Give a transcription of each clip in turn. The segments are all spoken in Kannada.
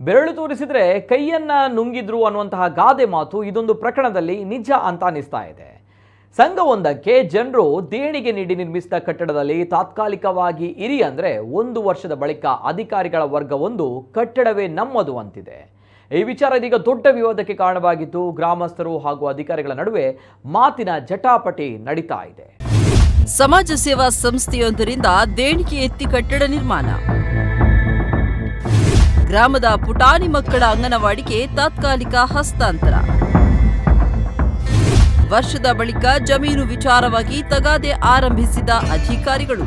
ಬೆರಳು ತೋರಿಸಿದರೆ ಕೈಯನ್ನ ನುಂಗಿದ್ರು ಅನ್ನುವಂತಹ ಗಾದೆ ಮಾತು ಇದೊಂದು ಪ್ರಕರಣದಲ್ಲಿ ನಿಜ ಅಂತ ಅನಿಸ್ತಾ ಇದೆ. ಸಂಘವೊಂದಕ್ಕೆ ಜನರು ದೇಣಿಗೆ ನೀಡಿ ನಿರ್ಮಿಸಿದ ಕಟ್ಟಡದಲ್ಲಿ ತಾತ್ಕಾಲಿಕವಾಗಿ ಇರಿ ಅಂದ್ರೆ ಒಂದು ವರ್ಷದ ಬಳಿಕ ಅಧಿಕಾರಿಗಳ ವರ್ಗವೊಂದು ಕಟ್ಟಡವೇ ನಮ್ಮದು ಅಂತಿದೆ. ಈ ವಿಚಾರ ಇದೀಗ ದೊಡ್ಡ ವಿವಾದಕ್ಕೆ ಕಾರಣವಾಗಿದ್ದು ಗ್ರಾಮಸ್ಥರು ಹಾಗೂ ಅಧಿಕಾರಿಗಳ ನಡುವೆ ಮಾತಿನ ಜಟಾಪಟಿ ನಡೀತಾ ಇದೆ. ಸಮಾಜ ಸೇವಾ ಸಂಸ್ಥೆಯೊಂದರಿಂದ ದೇಣಿಗೆ ಎತ್ತಿ ಕಟ್ಟಡ ನಿರ್ಮಾಣ. ಗ್ರಾಮದ ಪುಟಾಣಿ ಮಕ್ಕಳ ಅಂಗನವಾಡಿಗೆ ತಾತ್ಕಾಲಿಕ ಹಸ್ತಾಂತರ ವರ್ಷದ ಬಳಿಕ ಜಮೀನು ವಿಚಾರವಾಗಿ ತಗಾದೆ ಆರಂಭಿಸಿದ ಅಧಿಕಾರಿಗಳು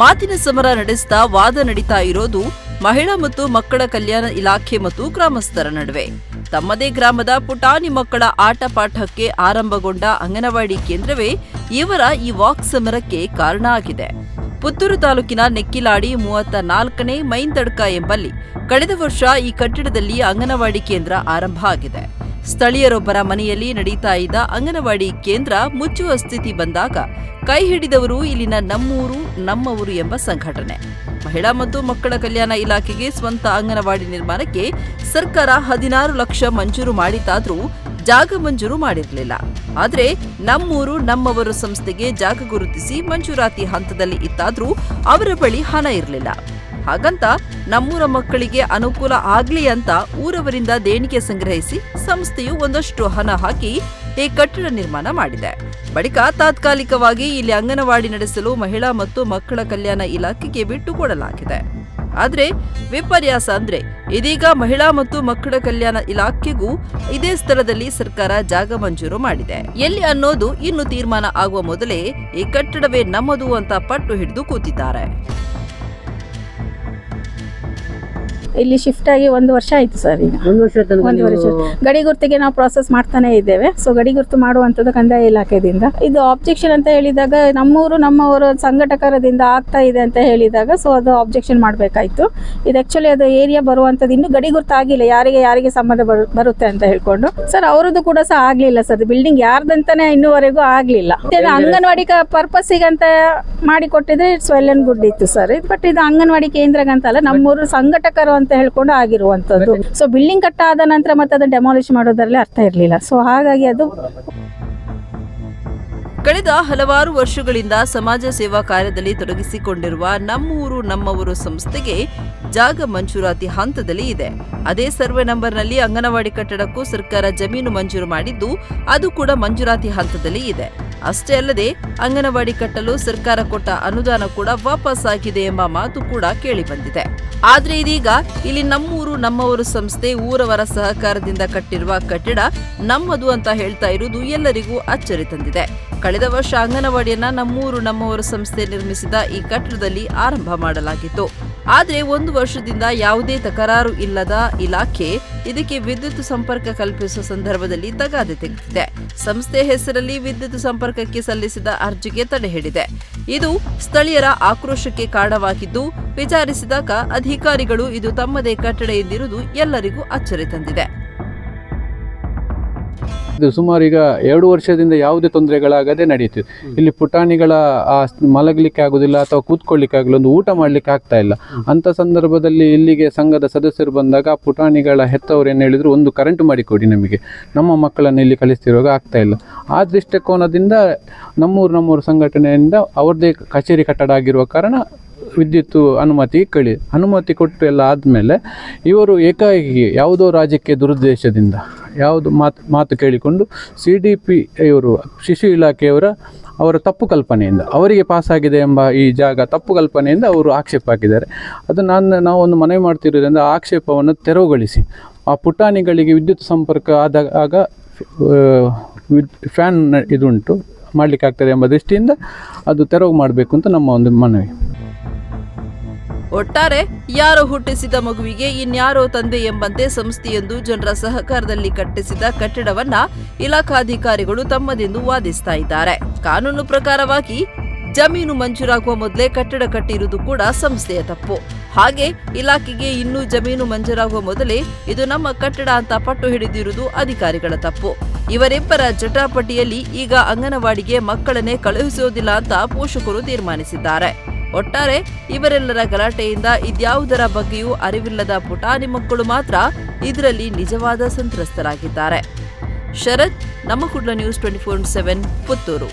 ಮಾತಿನ ಸಮರ ನಡೆಸ್ತಾ ವಾದ ನಡೀತಾ ಇರೋದು ಮಹಿಳಾ ಮತ್ತು ಮಕ್ಕಳ ಕಲ್ಯಾಣ ಇಲಾಖೆ ಮತ್ತು ಗ್ರಾಮಸ್ಥರ ನಡುವೆ. ತಮ್ಮದೇ ಗ್ರಾಮದ ಪುಟಾಣಿ ಮಕ್ಕಳ ಆಟ ಪಾಠಕ್ಕೆ ಆರಂಭಗೊಂಡ ಅಂಗನವಾಡಿ ಕೇಂದ್ರವೇ ಇವರ ಈ ವಾಕ್ ಸಮರಕ್ಕೆ ಕಾರಣ ಆಗಿದೆ. ಪುತ್ತೂರು ತಾಲೂಕಿನ ನೆಕ್ಕಿಲಾಡಿ ಮೂವತ್ತ ನಾಲ್ಕನೇ ಮೈಂತಡ್ಕ ಎಂಬಲ್ಲಿ ಕಳೆದ ವರ್ಷ ಈ ಕಟ್ಟಡದಲ್ಲಿ ಅಂಗನವಾಡಿ ಕೇಂದ್ರ ಆರಂಭ ಆಗಿದೆ. ಸ್ಥಳೀಯರೊಬ್ಬರ ಮನೆಯಲ್ಲಿ ನಡೀತಾ ಇದ್ದ ಅಂಗನವಾಡಿ ಕೇಂದ್ರ ಮುಚ್ಚುವ ಸ್ಥಿತಿ ಬಂದಾಗ ಕೈ ಹಿಡಿದವರು ಇಲ್ಲಿನ ನಮ್ಮೂರು, ನಮ್ಮವರು ಎಂಬ ಸಂಘಟನೆ. ಮಹಿಳಾ ಮತ್ತು ಮಕ್ಕಳ ಕಲ್ಯಾಣ ಇಲಾಖೆಗೆ ಸ್ವಂತ ಅಂಗನವಾಡಿ ನಿರ್ಮಾಣಕ್ಕೆ ಸರ್ಕಾರ ಹದಿನಾರು ಲಕ್ಷ ಮಂಜೂರು ಮಾಡಿತಾದ್ರೂ ಜಾಗ ಮಂಜೂರು ಮಾಡಿರಲಿಲ್ಲ. ಆದರೆ ನಮ್ಮೂರು, ನಮ್ಮವರು ಸಂಸ್ಥೆಗೆ ಜಾಗ ಗುರುತಿಸಿ ಮಂಜೂರಾತಿ ಹಂತದಲ್ಲಿ ಇತ್ತಾದರೂ ಅವರ ಬಳಿ ಹಣ ಇರಲಿಲ್ಲ. ಹಾಗಂತ ನಮ್ಮೂರ ಮಕ್ಕಳಿಗೆ ಅನುಕೂಲ ಆಗ್ಲಿ ಅಂತ ಊರವರಿಂದ ದೇಣಿಗೆ ಸಂಗ್ರಹಿಸಿ ಸಂಸ್ಥೆಯು ಒಂದಷ್ಟು ಹಣ ಹಾಕಿ ಈ ಕಟ್ಟಡ ನಿರ್ಮಾಣ ಮಾಡಿದೆ. ಬಳಿಕ ತಾತ್ಕಾಲಿಕವಾಗಿ ಇಲ್ಲಿ ಅಂಗನವಾಡಿ ನಡೆಸಲು ಮಹಿಳಾ ಮತ್ತು ಮಕ್ಕಳ ಕಲ್ಯಾಣ ಇಲಾಖೆಗೆ ಬಿಟ್ಟುಕೊಡಲಾಗಿದೆ ಆದ್ರೆ ವಿಪರ್ಯಾಸ ಅಂದ್ರೆ ಇದೀಗ ಮಹಿಳಾ ಮತ್ತು ಮಕ್ಕಳ ಕಲ್ಯಾಣ ಇಲಾಖೆಗೂ ಇದೇ ಸ್ಥಳದಲ್ಲಿ ಸರ್ಕಾರ ಜಾಗ ಮಂಜೂರು ಮಾಡಿದೆ. ಎಲ್ಲಿ ಅನ್ನೋದು ಇನ್ನು ತೀರ್ಮಾನ ಆಗುವ ಮೊದಲೇ ಈ ಕಟ್ಟಡವೇ ನಮ್ಮದು ಅಂತ ಪಟ್ಟು ಹಿಡಿದು ಕೂತಿದ್ದಾರೆ. ಇಲ್ಲಿ ಶಿಫ್ಟ್ ಆಗಿ ಒಂದು ವರ್ಷ ಆಯ್ತು ಸರ್ ಈಗ. ಒಂದು ವರ್ಷ ತನಕ ಒಂದು ವರ್ಷ. ಗಡಿ ಗುರ್ತಿಗೆ ನಾವು ಪ್ರೊಸೆಸ್ ಮಾಡ್ತಾನೆ ಇದ್ದೇವೆ. ಸೊ ಗಡಿ ಗುರ್ತು ಮಾಡುವಂಥದ್ದು ಕಂದಾಯ ಇಲಾಖೆದಿಂದ. ಇದು ಆಬ್ಜೆಕ್ಷನ್ ಅಂತ ಹೇಳಿದಾಗ ನಮ್ಮೂರು ನಮ್ಮವರು ಸಂಘಟಕರದಿಂದ ಆಗ್ತಾ ಇದೆ ಅಂತ ಹೇಳಿದಾಗ ಸೊ ಅದು ಆಬ್ಜೆಕ್ಷನ್ ಮಾಡಬೇಕಾಯ್ತು. ಇದು ಆಕ್ಚುಲಿ ಅದು ಏರಿಯಾ ಬರುವಂಥದ್ದು ಇನ್ನು ಗಡಿ ಗುರ್ತು ಆಗಿಲ್ಲ. ಯಾರಿಗೆ ಯಾರಿಗೆ ಸಂಬಂಧ ಬರು- ಬರುತ್ತೆ ಅಂತ ಹೇಳ್ಕೊಂಡು. ಸರ್ ಅವರದ್ದು ಕೂಡ ಸಹ ಆಗ್ಲಿಲ್ಲ ಸರ್ ಬಿಲ್ಡಿಂಗ್ ಯಾರ್ದಂತಾನೆ ಇನ್ನೂವರೆಗೂ ಆಗ್ಲಿಲ್ಲ. ಅಂಗನವಾಡಿ ಪರ್ಪಸ್ ಅಂಗನವಾಡಿ ಪರ್ಪಸ್ಸಿಗಂತ ಮಾಡಿ ಕೊಟ್ಟಿದ್ರೆ ಇಟ್ಸ್ ವೆಲ್ ಅಂಡ್ ಗುಡ್ ಇತ್ತು ಸರ್ ಬಟ್ ಇದು ಅಂಗನವಾಡಿ ಕೇಂದ್ರಗಂತಲ್ಲ ನಮ್ಮೂರು ಸಂಘಟಕರು ಅಂತ ಹೇಳ್ಕೊಂಡು ಆಗಿರುವಂತದ್ದು. ಸೊ ಬಿಲ್ಡಿಂಗ್ ಕಟ್ಟಾದ ನಂತರ ಮತ್ತೆ ಅದನ್ನ ಡೆಮಾಲಿಷ್ ಮಾಡೋದ್ರಲ್ಲಿ ಅರ್ಥ ಇರಲಿಲ್ಲ. ಸೊ ಹಾಗಾಗಿ ಅದು ಕಳೆದ ಹಲವಾರು ವರ್ಷಗಳಿಂದ ಸಮಾಜ ಸೇವಾ ಕಾರ್ಯದಲ್ಲಿ ತೊಡಗಿಸಿಕೊಂಡಿರುವ ನಮ್ಮೂರು, ನಮ್ಮವರು ಸಂಸ್ಥೆಗೆ ಜಾಗ ಮಂಜೂರಾತಿ ಹಂತದಲ್ಲಿ ಇದೆ. ಅದೇ ಸರ್ವೆ ನಂಬರ್ನಲ್ಲಿ ಅಂಗನವಾಡಿ ಕಟ್ಟಡಕ್ಕೂ ಸರ್ಕಾರ ಜಮೀನು ಮಂಜೂರು ಮಾಡಿದ್ದು, ಅದು ಕೂಡ ಮಂಜೂರಾತಿ ಹಂತದಲ್ಲಿ ಇದೆ. ಅಷ್ಟೇ ಅಲ್ಲದೆ ಅಂಗನವಾಡಿ ಕಟ್ಟಲು ಸರ್ಕಾರ ಕೊಟ್ಟ ಅನುದಾನ ಕೂಡ ವಾಪಸ್ ಆಗಿದೆ ಎಂಬ ಮಾತು ಕೂಡ ಕೇಳಿಬಂದಿದೆ ಆದ್ರೆ ಇದೀಗ ಇಲ್ಲಿ ನಮ್ಮೂರು, ನಮ್ಮವರು ಸಂಸ್ಥೆ ಊರವರ ಸಹಕಾರದಿಂದ ಕಟ್ಟಿರುವ ಕಟ್ಟಡ ನಮ್ಮದು ಅಂತ ಹೇಳ್ತಾ ಇರುವುದು ಎಲ್ಲರಿಗೂ ಅಚ್ಚರಿ ತಂದಿದೆ. ಕಳೆದ ವರ್ಷ ಅಂಗನವಾಡಿಯನ್ನ ನಮ್ಮೂರು, ನಮ್ಮವರು ಸಂಸ್ಥೆ ನಿರ್ಮಿಸಿದ ಈ ಕಟ್ಟಡದಲ್ಲಿ ಆರಂಭ ಮಾಡಲಾಗಿತ್ತು. ಆದ್ರೆ ಒಂದು ವರ್ಷದಿಂದ ಯಾವುದೇ ತಕರಾರು ಇಲ್ಲದ ಇಲಾಖೆ ಇದಕ್ಕೆ ವಿದ್ಯುತ್ ಸಂಪರ್ಕ ಕಲ್ಪಿಸುವ ಸಂದರ್ಭದಲ್ಲಿ ತಗಾದೆ ತೆಗೆದಿದೆ. ಸಂಸ್ಥೆ ಹೆಸರಲ್ಲಿ ವಿದ್ಯುತ್ ಸಂಪರ್ಕಕ್ಕೆ ಸಲ್ಲಿಸಿದ ಅರ್ಜಿಗೆ ತಡೆ ಹಿಡಿದೆ ಇದು ಸ್ಥಳೀಯರ ಆಕ್ರೋಶಕ್ಕೆ ಕಾರಣವಾಗಿದ್ದು, ವಿಚಾರಿಸಿದಾಗ ಅಧಿಕಾರಿಗಳು ಇದು ತಮ್ಮದೇ ಕಟ್ಟಡ ಎಂದಿರುವುದು ಎಲ್ಲರಿಗೂ ಅಚ್ಚರಿ ತಂದಿದೆ. ಇದು ಸುಮಾರು ಈಗ ಎರಡು ವರ್ಷದಿಂದ ಯಾವುದೇ ತೊಂದರೆಗಳಾಗದೆ ನಡೆಯುತ್ತೆ. ಇಲ್ಲಿ ಪುಟಾಣಿಗಳ ಮಲಗಲಿಕ್ಕೆ ಆಗುದಿಲ್ಲ ಅಥವಾ ಕೂತ್ಕೊಳ್ಳಿಕ್ಕೆ ಆಗಲಿಲ್ಲ ಒಂದು ಊಟ ಮಾಡ್ಲಿಕ್ಕೆ ಆಗ್ತಾ ಇಲ್ಲ. ಅಂತ ಸಂದರ್ಭದಲ್ಲಿ ಇಲ್ಲಿಗೆ ಸಂಘದ ಸದಸ್ಯರು ಬಂದಾಗ ಪುಟಾಣಿಗಳ ಹೆತ್ತವರು ಏನು ಹೇಳಿದ್ರು, ಒಂದು ಕರೆಂಟ್ ಮಾಡಿಕೊಡಿ ನಮಗೆ. ನಮ್ಮ ಮಕ್ಕಳನ್ನು ಇಲ್ಲಿ ಕಳಿಸ್ತಿರುವಾಗ ಆಗ್ತಾ ಇಲ್ಲ. ಆ ದೃಷ್ಟಿಕೋನದಿಂದ ನಮ್ಮೂರು ನಮ್ಮೂರು ಸಂಘಟನೆಯಿಂದ ಅವ್ರದ್ದೇ ಕಚೇರಿ ಕಟ್ಟಡ ಆಗಿರುವ ಕಾರಣ ವಿದ್ಯುತ್ ಅನುಮತಿ ಕಳಿ, ಅನುಮತಿ ಕೊಟ್ಟು ಎಲ್ಲ ಆದಮೇಲೆ ಇವರು ಏಕಾಏಕಿ ಯಾವುದೋ ರಾಜ್ಯಕ್ಕೆ ದುರುದ್ದೇಶದಿಂದ ಯಾವುದು ಮಾತು ಮಾತು ಕೇಳಿಕೊಂಡು ಸಿ ಡಿ ಪಿ ಇವರು, ಶಿಶು ಇಲಾಖೆಯವರ, ಅವರ ತಪ್ಪು ಕಲ್ಪನೆಯಿಂದ, ಅವರಿಗೆ ಪಾಸಾಗಿದೆ ಎಂಬ ಈ ಜಾಗ ತಪ್ಪು ಕಲ್ಪನೆಯಿಂದ ಅವರು ಆಕ್ಷೇಪ ಹಾಕಿದ್ದಾರೆ. ಅದು ನಾನು ನಾವು ಒಂದು ಮನವಿ ಮಾಡ್ತಿರೋದ್ರಿಂದ ಆ ಆಕ್ಷೇಪವನ್ನು ತೆರವುಗೊಳಿಸಿ. ಆ ಪುಟಾಣಿಗಳಿಗೆ ವಿದ್ಯುತ್ ಸಂಪರ್ಕ ಆದಾಗ ಆಗ ಫ್ಯಾನ್ ಇದುಂಟು, ಮಾಡಲಿಕ್ಕಾಗ್ತದೆ ಎಂಬ ದೃಷ್ಟಿಯಿಂದ ಅದು ತೆರವು ಮಾಡಬೇಕು ಅಂತ ನಮ್ಮ ಒಂದು ಮನವಿ. ಒಟ್ಟಾರೆ ಯಾರೋ ಹುಟ್ಟಿಸಿದ ಮಗುವಿಗೆ ಇನ್ಯಾರೋ ತಂದೆ ಎಂಬಂತೆ ಸಂಸ್ಥೆಯೊಂದು ಜನರ ಸಹಕಾರದಲ್ಲಿ ಕಟ್ಟಿಸಿದ ಕಟ್ಟಡವನ್ನ ಇಲಾಖಾಧಿಕಾರಿಗಳು ತಮ್ಮದೆಂದು ವಾದಿಸ್ತಾ ಇದ್ದಾರೆ. ಕಾನೂನು ಪ್ರಕಾರವಾಗಿ ಜಮೀನು ಮಂಜೂರಾಗುವ ಮೊದಲೇ ಕಟ್ಟಡ ಕಟ್ಟಿರುವುದು ಕೂಡ ಸಂಸ್ಥೆಯ ತಪ್ಪು. ಹಾಗೆ ಇಲಾಖೆಗೆ ಇನ್ನೂ ಜಮೀನು ಮಂಜೂರಾಗುವ ಮೊದಲೇ ಇದು ನಮ್ಮ ಕಟ್ಟಡ ಅಂತ ಪಟ್ಟು ಹಿಡಿದಿರುವುದು ಅಧಿಕಾರಿಗಳ ತಪ್ಪು. ಇವರಿಬ್ಬರ ಜಟಾಪಟಿಯಲ್ಲಿ ಈಗ ಅಂಗನವಾಡಿಗೆ ಮಕ್ಕಳನ್ನೇ ಕಳುಹಿಸುವುದಿಲ್ಲ ಅಂತ ಪೋಷಕರು ತೀರ್ಮಾನಿಸಿದ್ದಾರೆ. ಒಟ್ಟಾರೆ ಇವರೆಲ್ಲರ ಗಲಾಟೆಯಿಂದ ಇದ್ಯಾವುದರ ಬಗ್ಗೆಯೂ ಅರಿವಿಲ್ಲದ ಪುಟಾಣಿ ಮಕ್ಕಳು ಮಾತ್ರ ಇದರಲ್ಲಿ ನಿಜವಾದ ಸಂತ್ರಸ್ತರಾಗಿದ್ದಾರೆ. ಶರತ್, ನಮ್ಮ Kudla news twenty four seven Puttur.